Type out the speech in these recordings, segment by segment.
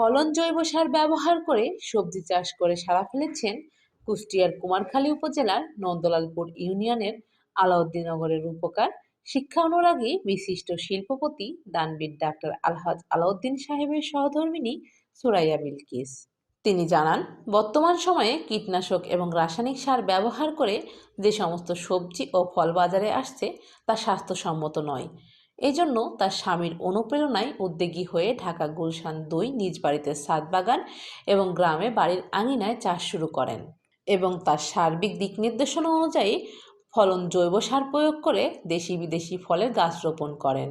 ফলন জৈব সার ব্যবহার করে সবজি চাষ করে সারা ফেলেছেন কুষ্টিয়ার কুমারখালী উপজেলার নন্দলালপুর ইউনিয়নের আলাউদ্দিনগরের রূপকার শিক্ষা অনুরাগী বিশিষ্ট শিল্পপতি, দানবীর ডাক্তার আলহাজ আলাউদ্দিন সাহেবের সহধর্মিনী সুরাইয়া বিলকিস। তিনি জানান, বর্তমান সময়ে কীটনাশক এবং রাসায়নিক সার ব্যবহার করে যে সমস্ত সবজি ও ফল বাজারে আসছে তা স্বাস্থ্যসম্মত নয়। এজন্য তার স্বামীর অনুপ্রেরণায় উদ্যোগী হয়ে ঢাকা গুলশান দুই নিজ বাড়িতে সাত বাগান এবং গ্রামে বাড়ির আঙিনায় চাষ শুরু করেন এবং তার সার্বিক দিক নির্দেশনা অনুযায়ী ফলন জৈব সার প্রয়োগ করে দেশি বিদেশি ফলের গাছ রোপণ করেন।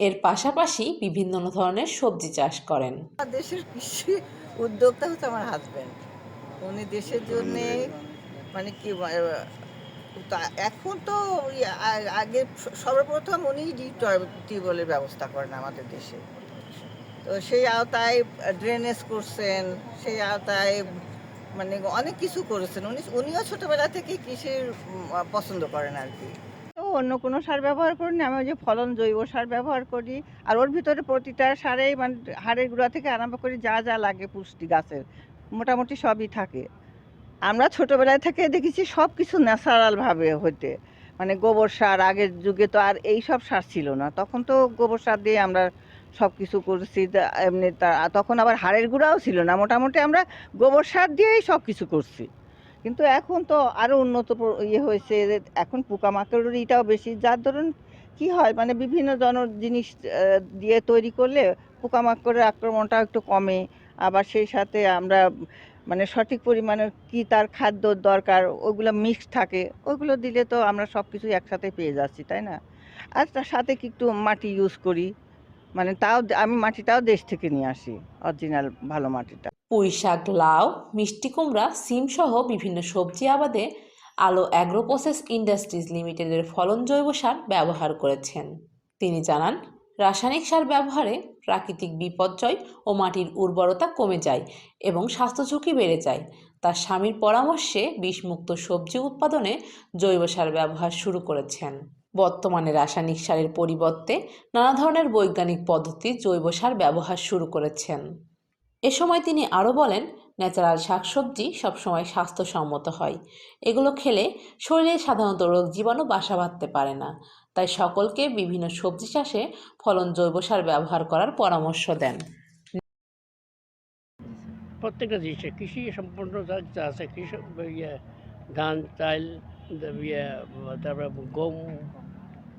এর পাশাপাশি বিভিন্ন ধরনের সবজি চাষ করেন। দেশের কৃষি উদ্যোক্তা হচ্ছে আমার হাজব্যান্ড উনি দেশের জন্য মানে কি তা- এখন তো ওই আগে সর্বপ্রথম উনি টিউবওয়েলের ব্যবস্থা করেন আমাদের দেশে। তো সেই আওতায় ড্রেনেজ করছেন, সেই আওতায় মানে অনেক কিছু করেছেন। উনি, উনিও ছোটবেলা থেকে কৃষির পছন্দ করেন আর কি। তো অন্য কোনো সার ব্যবহার করিনি, আমি ওই যে ফলন জৈব সার ব্যবহার করি। আর ওর ভিতরে প্রতিটা সারেই মানে হাড়ের গুঁড়া থেকে আরম্ভ করে যা যা লাগে পুষ্টি গাছের, মোটামুটি সবই থাকে। আমরা ছোটবেলায় থেকে দেখেছি সব কিছু ন্যাচারালভাবে হইতে। মানে গোবর সার, আগের যুগে তো আর এই সব সার ছিল না। তখন তো গোবর সার দিয়ে আমরা সব কিছু করেছি এমনি তা তখন আবার হাড়ের গুঁড়াও ছিল না। মোটামুটি আমরা গোবর সার দিয়েই সব কিছু করছি। কিন্তু এখন তো আরও উন্নত ইয়ে হয়েছে এখন পোকামাকড়ের ইটাও বেশি। যার ধরুন কি হয় মানে বিভিন্ন জন জিনিস দিয়ে তৈরি করলে পোকামাকড়ের আক্রমণটা একটু কমে। আবার সেই সাথে আমরা মানে সঠিক পরিমাণে কি তার খাদ্য দরকার, ওগুলো মিক্স থাকে, ওগুলো দিলে তো আমরা সব কিছু একসাথে পেয়ে যাচ্ছি, তাই না? আর তার সাথে কি একটু মাটি ইউজ করি মানে তাও আমি মাটিটাও দেশ থেকে নিয়ে আসি অরিজিনাল ভালো মাটিটা। পুঁই শাক, লাউ, মিষ্টি কুমড়া, সিম সহ বিভিন্ন সবজি আবাদে আলো অ্যাগ্রো প্রসেস ইন্ডাস্ট্রিজ লিমিটেডের ফলন জৈব সার ব্যবহার করেছেন। তিনি জানান রাসায়নিক সার ব্যবহারে প্রাকৃতিক বিপর্যয় ও মাটির উর্বরতা কমে যায় এবং স্বাস্থ্য ঝুঁকি বেড়ে যায়। তার স্বামীর পরামর্শে বিষমুক্ত সবজি উৎপাদনে জৈব সার ব্যবহার শুরু করেছেন। বর্তমানে রাসায়নিক সারের পরিবর্তে নানা ধরনের বৈজ্ঞানিক পদ্ধতি জৈব সার ব্যবহার শুরু করেছেন। এ সময় তিনি আরও বলেন ন্যাচারাল শাকসবজি সবসময় স্বাস্থ্যসম্মত হয়। এগুলো খেলে শরীরে সাধারণত রোগ জীবাণু বাসা বাঁধতে পারে না। তাই সকলকে বিভিন্ন সবজি চাষে ফলন জৈব সার ব্যবহার করার পরামর্শ দেন। প্রত্যেকটা জিনিসে কৃষি সম্পূর্ণ আছে কৃষক ইয়ে ধান চাল ইয়ে তারপরে গম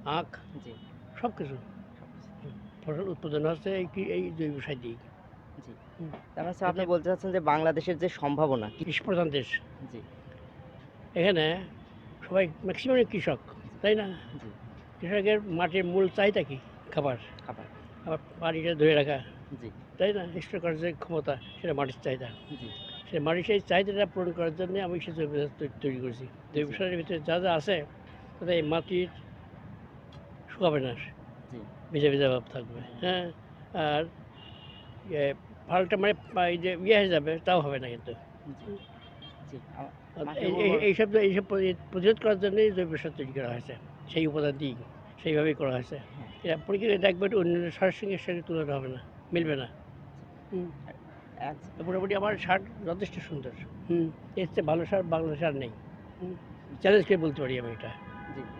আখ জি। সব কিছু ফসল উৎপাদন হচ্ছে এই কি- এই জৈব সার দিয়ে জি। তার মানে স্যার আপনি বলতে চাচ্ছেন যে বাংলাদেশের যে সম্ভাবনা কৃষি প্রধান দেশ। জি। এখানে সবাই ম্যাক্সিমাম কৃষক তাই না? কৃষকের মাটির মূল চাহিদা কি? খাবার। খাবার। আবার পানিটা ধরে রাখা। জি। তাই না? স্টোর করার যে ক্ষমতা সেটা মাটির চাহিদা। জি। সে মাটির সেই চাহিদাটা পূরণ করার জন্য আমি সে জৈব সার তৈরি করেছি। জৈব সারের ভিতরে যা যা আছে তাতে এই মাটির শুকাবে না। জি। ভেজা ভেজা ভাব থাকবে। হ্যাঁ? আর ফালটা মানে এই যে ইয়ে হয়ে যাবে তাও হবে না কিন্তু। এইসব এইসব প্রতি- প্রতিরোধ করার জন্যই জৈব সার তৈরি করা হয়েছে। সেই উপাদান দিই সেইভাবেই করা হয়েছে। হ্যাঁ। এটা পরীক্ষা দেখবেন অন্য সারের সঙ্গে সেটা তুলনা হবে না মিলবে না। আচ্ছা, মোটামুটি আমার সার যথেষ্ট সুন্দর। হুম এর চেয়ে ভালো সার বাংলা সার নেই। চ্যালেঞ্জ করে বলতে পারি আমি এটা।